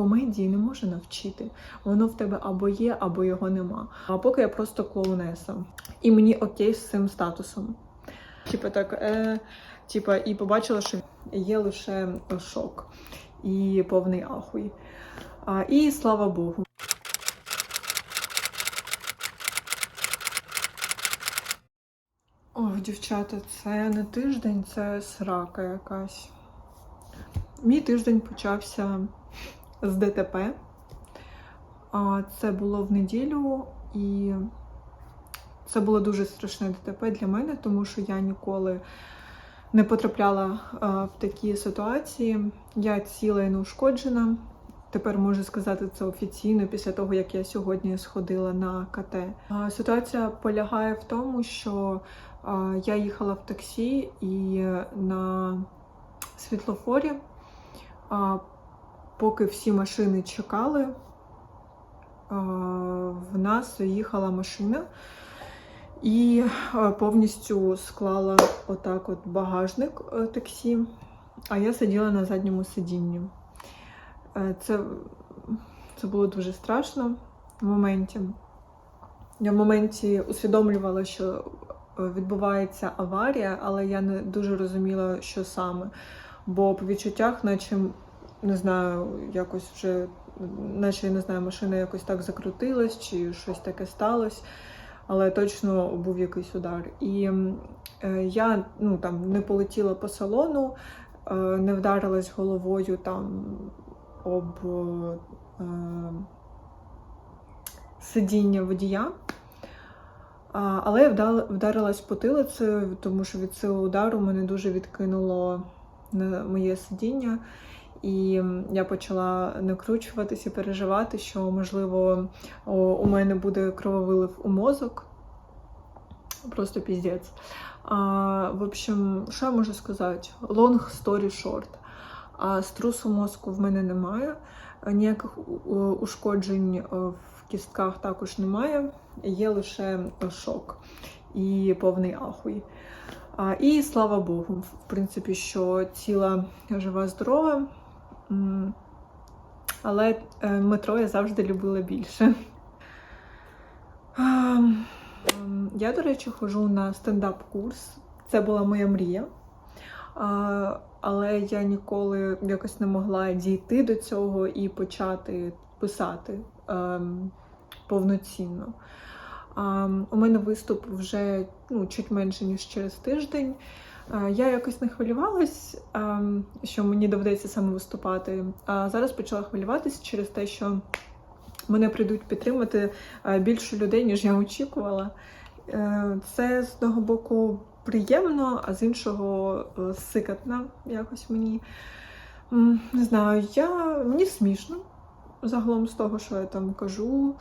комедії не може навчити. Воно в тебе або є, або його нема. А поки я просто клоунеса. І мені окей з цим статусом. Типа так, е, типа, і побачила, що є лише шок і повний ахуй. А, і слава Богу. Ох, дівчата, це не тиждень, це срака якась. Мій тиждень почався з ДТП. Це було в неділю, і це було дуже страшне ДТП для мене, тому що я ніколи не потрапляла в такі ситуації. Я ціла і неушкоджена. Тепер можу сказати це офіційно після того, як я сьогодні сходила на КТ. Ситуація полягає в тому, що я їхала в таксі і на світлофорі, поки всі машини чекали, в нас їхала машина і повністю склала отак от багажник е, таксі, а я сиділа на задньому сидінні. Е, Це, це було дуже страшно в моменті. Я в моменті усвідомлювала, що е, відбувається аварія, але я не дуже розуміла, що саме. Бо по відчуттях, наче не знаю, якось вже, наче я не знаю, машина якось так закрутилась, чи щось таке сталося. Але точно був якийсь удар. І е, я ну, там, не полетіла по салону, е, не вдарилась головою там об е, сидіння водія. Але я вдарилась потилицею, тому що від сили удару мене дуже відкинуло на моє сидіння. І я почала накручуватися переживати, що, можливо, у мене буде крововилив у мозок. Просто піздець. А, в общем, що я можу сказати? Long story short. А струсу мозку в мене немає, ніяких ушкоджень е, в кістках також немає. Є лише шок і повний ахуй. А, І слава Богу, в принципі, що ціла жива здорова. Але е, метро я завжди любила більше. Я, до речі, ходжу на стендап-курс. Це була моя мрія. Але я ніколи якось не могла дійти до цього і почати писати ем, повноцінно. У мене виступ вже ну, чуть менше, ніж через тиждень. А, я якось не хвилювалась, ем, що мені доведеться саме виступати. А зараз почала хвилюватися через те, що мене прийдуть підтримати е, більше людей, ніж я очікувала. Е, Це з одного боку приємно, а з іншого е, сикатно якось мені. Не знаю, я... мені смішно загалом з того, що я там кажу,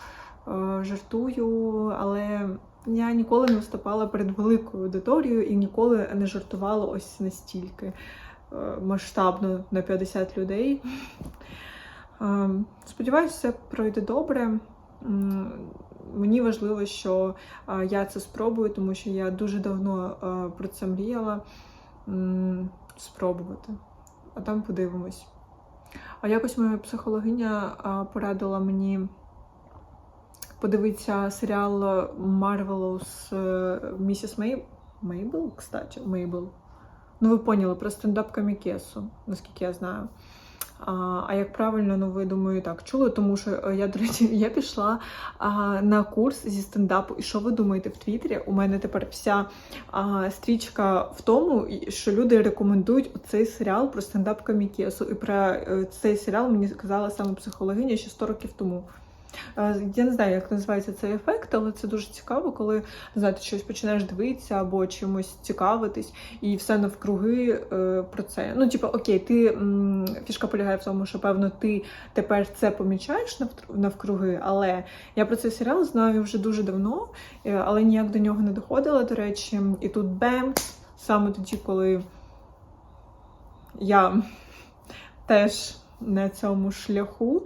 е, жартую, але я ніколи не виступала перед великою аудиторією і ніколи не жартувала ось настільки е, масштабно на 50 людей. Е, Сподіваюся, все пройде добре. Мені важливо, що я це спробую, тому що я дуже давно про це мріяла спробувати. А там подивимось. А якось моя психологиня порадила мені подивитися серіал Marvelous е, Місіс Мей... Мейбл, кстати, Мейбл. Ну, ви поняли, про стендап Камікесу, наскільки я знаю. А, а як правильно, ну ви думаю, так чули, тому що е, я, до речі, я пішла а, на курс зі стендапу. І що ви думаєте в Твіттері? У мене тепер вся а, стрічка в тому, що люди рекомендують цей серіал про стендап Камікесу. І про е, цей серіал мені сказала саме психологиня ще 100 років тому. Е, Я не знаю, як називається цей ефект, але це дуже цікаво, коли знаєте, щось починаєш дивитися або чимось цікавитись, і все навкруги е, про це. Ну, типу, окей, ти фішка полягає в тому, що певно ти тепер це помічаєш навкруги, але я про цей серіал знаю вже дуже давно, е, але ніяк до нього не доходила, до речі. І тут бем, саме тоді, коли я теж на цьому шляху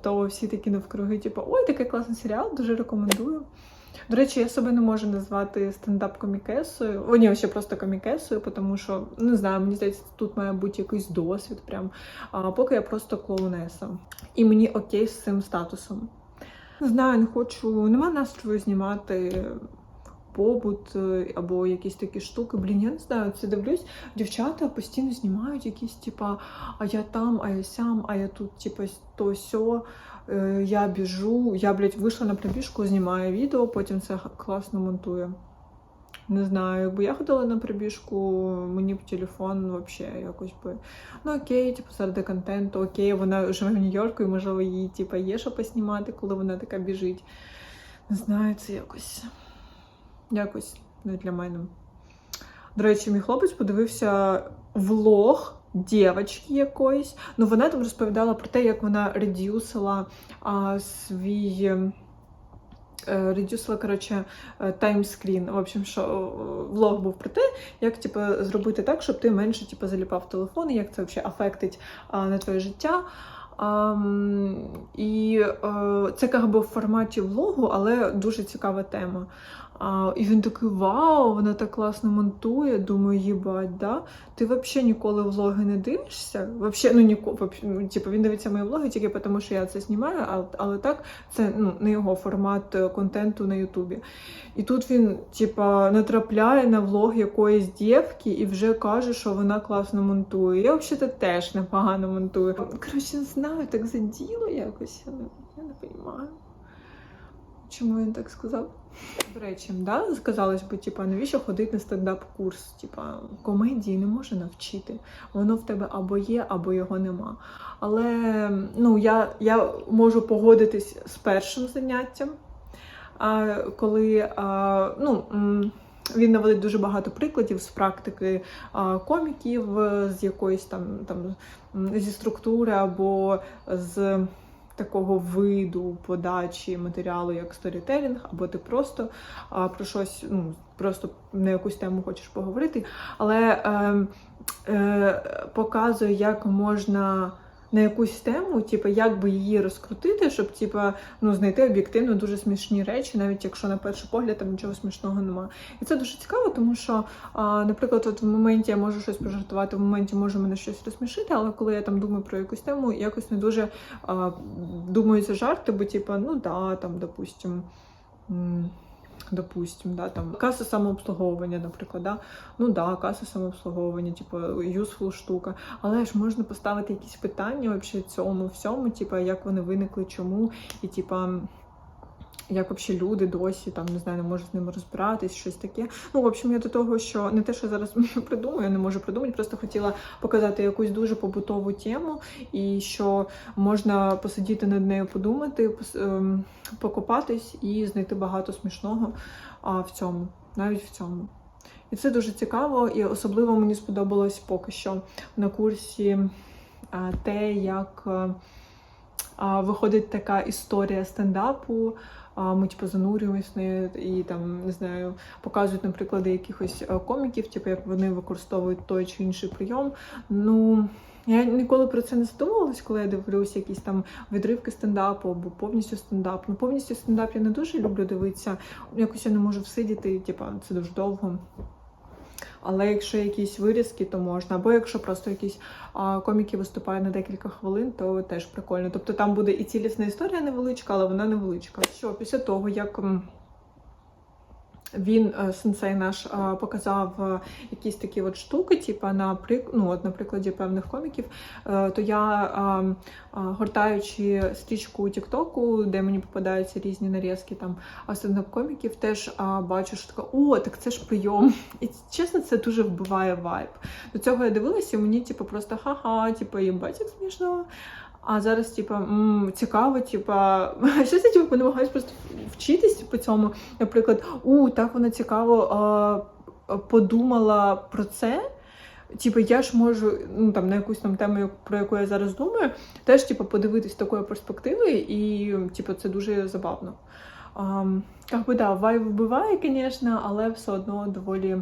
то всі такі навкруги, типу, ой, такий класний серіал, дуже рекомендую. До речі, я себе не можу назвати стендап-комікесою. О, ні, ще просто комікесою, тому що не знаю, мені здається, тут має бути якийсь досвід. Прям. А поки я просто клоунеса. І мені окей з цим статусом. Не знаю, не хочу, нема настрою знімати побут е, або якісь такі штуки. Блін, я не знаю, це дивлюсь. Дівчата постійно знімають якісь, типа, а я там, а я сям, а я тут, типа, то сьо. Е, Я біжу, я, блядь, вийшла на пробіжку, знімаю відео, потім це класно монтую. Не знаю, якби я ходила на пробіжку, мені б телефон взагалі якось би. Ну окей, типу, заради контенту, окей, вона живе в Нью-Йорку, і можливо їй типу, є що поснімати, коли вона така біжить. Не знаю, це якось. Якось не для мене. До речі, мій хлопець подивився влог дівчинки якоїсь. Ну, вона там розповідала про те, як вона редюсила а, свій. е, Редюсила, коротше, е, таймскрін. В общем, що влог був про те, як типу, зробити так, щоб ти менше типу, заліпав телефон, і як це взагалі афектить а, на твоє життя. Ам, і е, це би в форматі влогу, але дуже цікава тема. А, і він такий: Вау, вона так класно монтує. Думаю, їбать, да? Ти взагалі ніколи влоги не дивишся? Вообще, ну, ніко, ну, типу, він дивиться мої влоги тільки тому, що я це знімаю, але, але так, це ну, не його формат е, контенту на Ютубі. І тут він, типа, натрапляє на влог якоїсь дівки і вже каже, що вона класно монтує. Я взагалі теж непогано монтую. Коротше, не знаю, так заділо якось. Я не розумію. Чому він так сказав? До речі, да, сказалось би, типа, навіщо ходити на стендап-курс? Типа, комедії не може навчити. Воно в тебе або є, або його нема. Але ну, я, я можу погодитись з першим заняттям, а, коли а, ну, він наводить дуже багато прикладів з практики а, коміків, з якоїсь там, там зі структури або з такого виду подачі матеріалу, як сторітелінг, або ти просто а, про щось, ну, просто на якусь тему хочеш поговорити, але е, е, показує, як можна. На якусь тему, типу, як би її розкрутити, щоб типу, ну, знайти об'єктивно дуже смішні речі, навіть якщо на перший погляд там нічого смішного немає. І це дуже цікаво, тому що, а, наприклад, от в моменті я можу щось пожартувати, в моменті може мене щось розсмішити, але коли я там думаю про якусь тему, якось не дуже а, думаю за жарти, бо типу, ну да, там, допустим. Допустим, да, там каса самообслуговування, наприклад, да. Ну да, каса самообслуговування, типу, useful штука. Але ж можна поставити якісь питання вообще цьому всьому, типу, як вони виникли, чому, і типа. Як взагалі люди досі там не знаю, не можуть з ними розбиратись, щось таке. Ну, в общем, я до того, що не те, що зараз придумаю, не можу придумати, просто хотіла показати якусь дуже побутову тему, і що можна посидіти над нею, подумати, ем, покопатись і знайти багато смішного в цьому, навіть в цьому. І це дуже цікаво, і особливо мені сподобалось поки що на курсі те, як е, виходить така історія стендапу. Ми типу занурюємось в неї і там не знаю, показують на приклади якихось е, коміків, типу як вони використовують той чи інший прийом. Ну я ніколи про це не задумувалась, коли я дивлюся якісь там відривки стендапу або повністю стендап. Ну повністю стендап я не дуже люблю дивитися. Якось я не можу всидіти, типу, це дуже довго. Але якщо якісь вирізки, то можна. Або якщо просто якісь а, коміки виступають на декілька хвилин, то теж прикольно. Тобто там буде і цілісна історія невеличка, але вона невеличка. Що після того, як він, е, сенсей наш, е, показав е, якісь такі от штуки, типу на ну, от, на прикладі певних коміків, то я, гортаючи стрічку Тіктоку, де мені попадаються різні нарізки там стендап-коміків, теж бачу, що така, о, так це ж прийом. І чесно, це дуже вбиває вайб. До цього я дивилася, і мені типу, просто ха-ха, типу, їбать, як смішно. А зараз, типа, цікаво, типа, щось я типу, намагаюся просто вчитись по цьому. Наприклад, у так вона цікаво а, подумала про це. Типу, я ж можу ну там на якусь там тему, про яку я зараз думаю, теж типу, подивитись такої перспективи, і типу, це дуже забавно. Um, би, да, вайб вбиває, звісно, але все одно доволі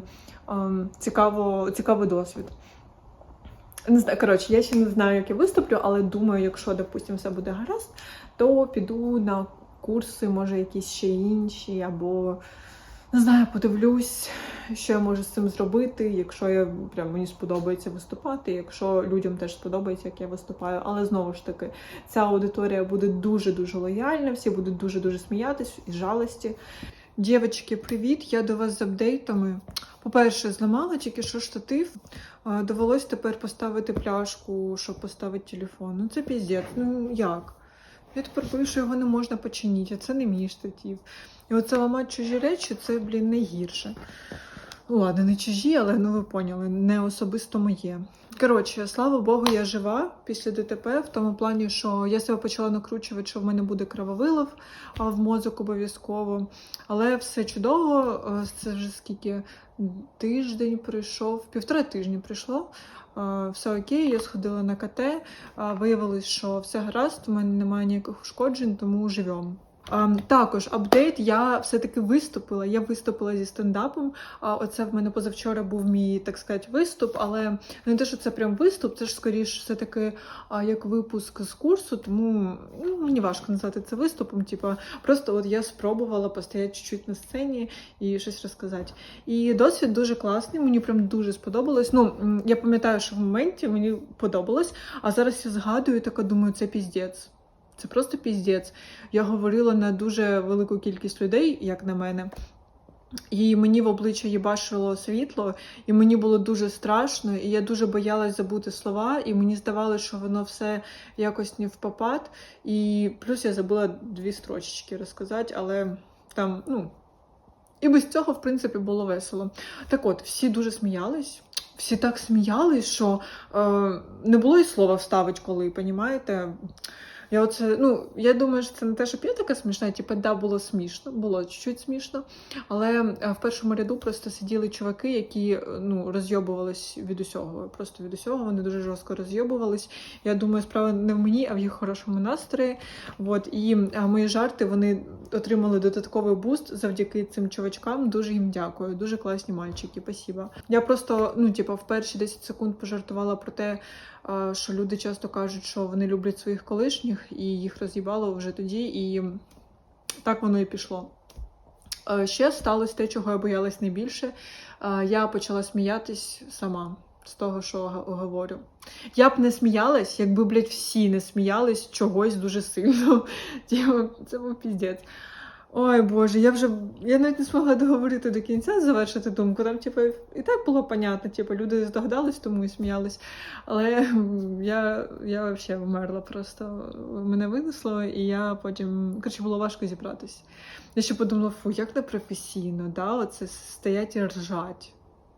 ем, цікаво, цікавий досвід. Не знаю, коротше, я ще не знаю, як я виступлю, але думаю, якщо, допустимо, все буде гаразд, то піду на курси, може якісь ще інші, або не знаю, подивлюсь, що я можу з цим зробити, якщо я прям мені сподобається виступати, якщо людям теж сподобається, як я виступаю. Але знову ж таки, ця аудиторія буде дуже-дуже лояльна, всі будуть дуже-дуже сміятись і жалості. Дівчатки, привіт! Я до вас з апдейтами. По-перше, зламала тільки що штатив. Довелось тепер поставити пляшку, щоб поставити телефон. Ну це піздець. Ну як? Я тепер боюсь, що його не можна починити, а це не мій штатив. І оце ламати чужі речі, це, блін, найгірше. Ну, ладно, не чужі, але ну ви поняли, не особисто моє. Коротше, слава Богу, я жива після ДТП, в тому плані, що я себе почала накручувати, що в мене буде крововилив а в мозок обов'язково. Але все чудово, це вже скільки тиждень пройшов, півтора тижні пройшло. Е, Все окей, я сходила на КТ, виявилось, що все гаразд, у мене немає ніяких ушкоджень, тому живемо. Також апдейт. Я все-таки виступила. Я виступила зі стендапом. Оце в мене позавчора був мій, так сказати, виступ, але не те, що це прям виступ, це ж скоріше все-таки як випуск з курсу, тому ну, мені важко назвати це виступом. Типа, просто от я спробувала постояти чуть-чуть на сцені і щось розказати. І досвід дуже класний, мені прям дуже сподобалось. Ну, я пам'ятаю, що в моменті мені подобалось, а зараз я згадую, така думаю, це піздець. Це просто піздець. Я говорила на дуже велику кількість людей, як на мене. І мені в обличчя їбашило світло, і мені було дуже страшно, і я дуже боялась забути слова, і мені здавалося, що воно все якось не в попад. І плюс я забула дві строчечки розказати, але там, ну. І без цього, в принципі, було весело. Так от, всі дуже сміялись, всі так сміялись, що е, не було і слова вставить, коли, понімаєте? Я оце, ну, я думаю, що це не те, щоб я така смішна, типу, да, було смішно, було чуть-чуть смішно. Але е, в першому ряду просто сиділи чуваки, які е, ну, розйобувались від усього. Просто від усього, вони дуже жорстко розйобувались. Я думаю, справа не в мені, а в їх хорошому настрої. От, і е, мої жарти вони отримали додатковий буст завдяки цим чувачкам. Дуже їм дякую. Дуже класні мальчики, спасибо. Я просто, ну, типу, в перші 10 секунд пожартувала про те, що люди часто кажуть, що вони люблять своїх колишніх, і їх роз'їбало вже тоді, і так воно і пішло. Ще сталося те, чого я боялась найбільше. Я почала сміятись сама з того, що говорю. Я б не сміялась, якби, блядь, всі не сміялись чогось дуже сильно. Це був піздець. Ой Боже, я вже я навіть не змогла договорити до кінця, завершити думку. Там, типу, і так було понятно, типу, люди здогадались, тому і сміялись. Але я, я взагалі вмерла просто. Мене винесло, і я потім, коротше, було важко зібратись. Я ще подумала, фу, як непрофесійно, да? оце стоять і ржать.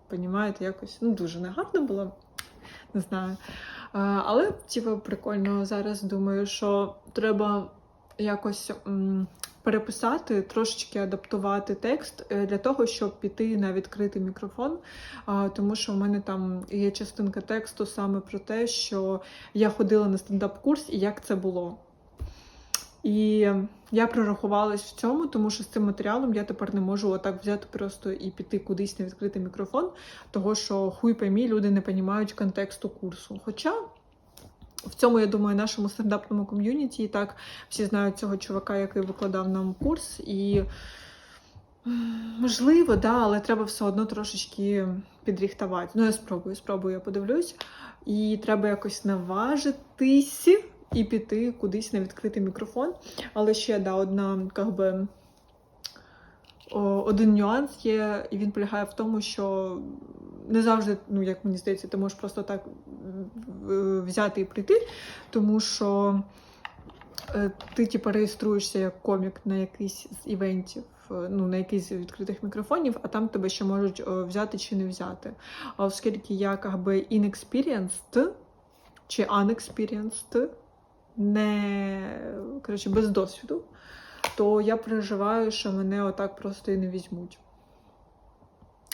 Понімаєте, якось ну, дуже негарно було. Не знаю. Але, типу, прикольно зараз думаю, що треба якось м, переписати, трошечки адаптувати текст е, для того, щоб піти на відкритий мікрофон. Тому що в мене там є частинка тексту саме про те, що я ходила на стендап-курс і як це було. І я прорахувалась в цьому, тому що з цим матеріалом я тепер не можу отак взяти просто і піти кудись на відкритий мікрофон, того що хуй поймі, люди не розуміють контексту курсу. Хоча в цьому, я думаю, нашому стендапному ком'юніті і так всі знають цього чувака, який викладав нам курс, і можливо, да, але треба все одно трошечки підріхтувати. Ну, я спробую, спробую, я подивлюсь. І треба якось наважитись і піти кудись на відкритий мікрофон. Але ще да, одна, как би, один нюанс є, і він полягає в тому, що не завжди, ну як мені здається, ти можеш просто так е, взяти і прийти, тому що е, ти типу, реєструєшся як комік на якийсь з івентів. е, Ну, на якийсь з відкритих мікрофонів, а там тебе ще можуть е, взяти чи не взяти. А оскільки я как би inexperienced чи unexperienced, не коротше, без досвіду, то я переживаю, що мене отак просто і не візьмуть.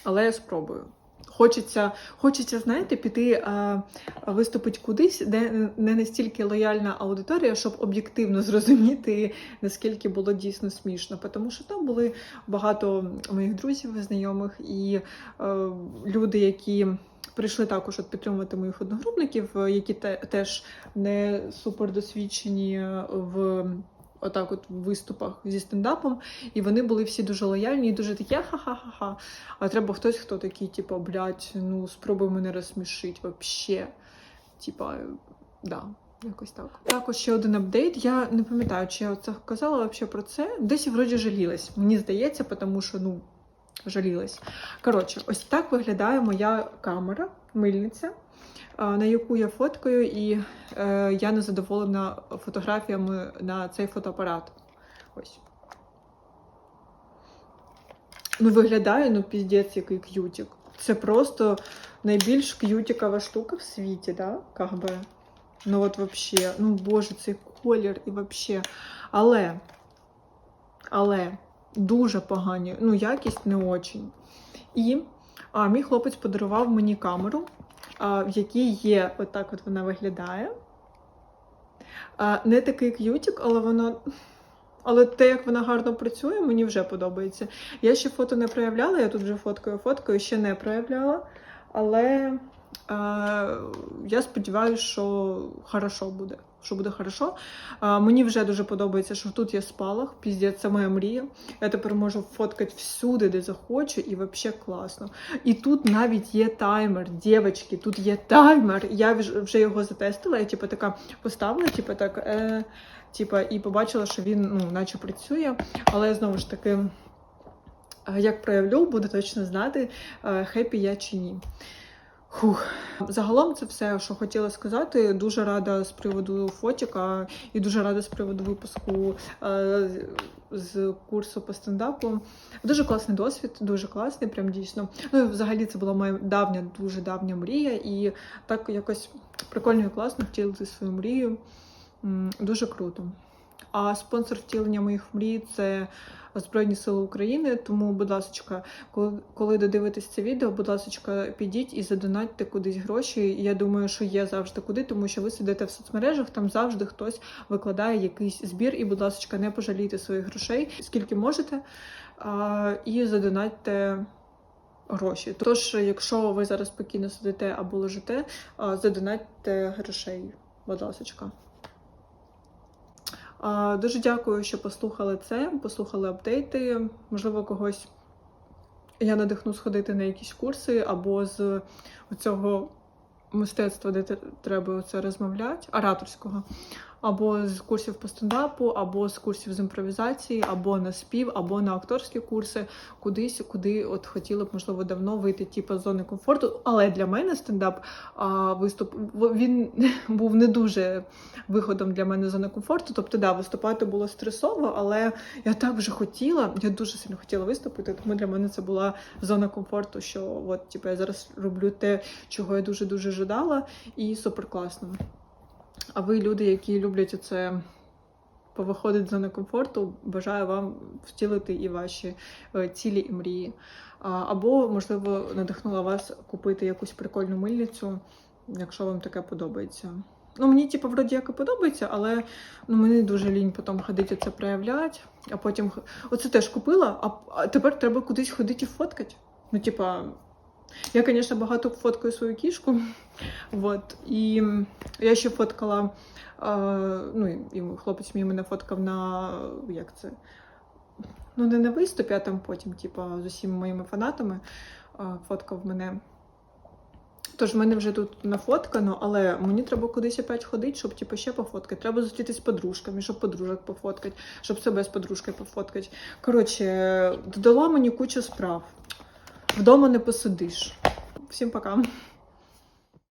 Але я спробую. Хочеться, хочеться, знаєте, піти а, виступити кудись, де не настільки лояльна аудиторія, щоб об'єктивно зрозуміти, наскільки було дійсно смішно. Тому що там були багато моїх друзів, знайомих і е, люди, які прийшли також от підтримувати моїх одногрупників, е, які те, теж не супер досвідчені в отак, от в виступах зі стендапом, і вони були всі дуже лояльні і дуже такі ха-ха-ха-ха. А треба хтось, хто такий, типу, блядь, ну спробуй мене розсмішити вообще. Типа, да. Якось так. Також ще один апдейт. Я не пам'ятаю, чи я це казала вообще про це. Десь вроді жалілась. Мені здається, тому що ну жалілась. Коротше, ось так виглядає моя камера, мильниця, на яку я фоткаю, і е, я не задоволена фотографіями на цей фотоапарат. Ось. Ну, виглядає, ну, піздець, який к'ютик. Це просто найбільш к'ютікова штука в світі, да? Как би. Ну от вообще, ну боже, цей колір і вообще. Але, але дуже погані, ну, якість не очень. І а, мій хлопець подарував мені камеру, в якій є, отак от вона виглядає. Не такий к'ютік, але воно. Але те, як вона гарно працює, мені вже подобається. Я ще фото не проявляла, я тут вже фоткою-фоткою ще не проявляла. Але я сподіваюся, що хорошо буде. Що буде хорошо. Е, мені вже дуже подобається, що тут є спалах. Піздець, це моя мрія. Я тепер можу фоткати всюди, де захочу, і взагалі класно. І тут навіть є таймер, дівчатки, тут є таймер. Я вже його затестила. Я типу така поставила, типу так, е, типу, і побачила, що він ну, наче працює. Але знову ж таки. Е, Як проявлю, буду точно знати, е, хеппі я чи ні. Хух. Загалом це все, що хотіла сказати. Дуже рада з приводу фотіка і дуже рада з приводу випуску е, з курсу по стендапу. Дуже класний досвід, дуже класний, прям дійсно. Ну взагалі це була моя давня, дуже давня мрія, і так якось прикольно і класно втілити свою мрію. Дуже круто. А спонсор втілення моїх мрій це Збройні Сили України. Тому, будь ласка, коли, коли додивитесь це відео, будь ласка, підіть і задонатьте кудись гроші. Я думаю, що є завжди куди, тому що ви сидите в соцмережах, там завжди хтось викладає якийсь збір. І, будь ласка, не пожалійте своїх грошей, скільки можете, і задонатьте. Гроші. Тож, якщо ви зараз спокійно сидите або лежите, задонатьте грошей, будь ласка. Дуже дякую, що послухали це, послухали апдейти. Можливо, когось я надихну сходити на якісь курси або з цього мистецтва, де треба це розмовляти, ораторського, або з курсів по стендапу, або з курсів з імпровізації, або на спів, або на акторські курси, кудись, куди от хотіли б, можливо, давно вийти типу, з зони комфорту. Але для мене стендап а, виступ він був не дуже виходом для мене з зони комфорту. Тобто, да, виступати було стресово, але я так вже хотіла, я дуже сильно хотіла виступити, тому для мене це була зона комфорту, що от, типу, я зараз роблю те, чого я дуже-дуже жадала, і супер класно. А ви, люди, які люблять оце повиходити з зони комфорту, бажаю вам втілити і ваші е, цілі і мрії. Або, можливо, надихнула вас купити якусь прикольну мильницю, якщо вам таке подобається. Ну, мені, типу, вроді як і подобається, але ну, мені дуже лінь потім ходити це проявляти, а потім. Оце теж купила, а тепер треба кудись ходити і фоткати. Ну, типа, я, звісно, багато фоткаю свою кішку. Вот. І я ще фоткала, ну, і- хлопець мій мене фоткав на як це? Ну, не на виступі, а там потім, типа, з усіма моїми фанатами фоткав мене. Тож в мене вже тут нафоткано, але мені треба кудись опять ходити, щоб типу, ще пофоткати. Треба зустрітися з подружками, щоб подружок пофоткати, щоб себе з подружкою пофоткати. Коротше, додала мені кучу справ. Вдома не посидиш. Всім пока.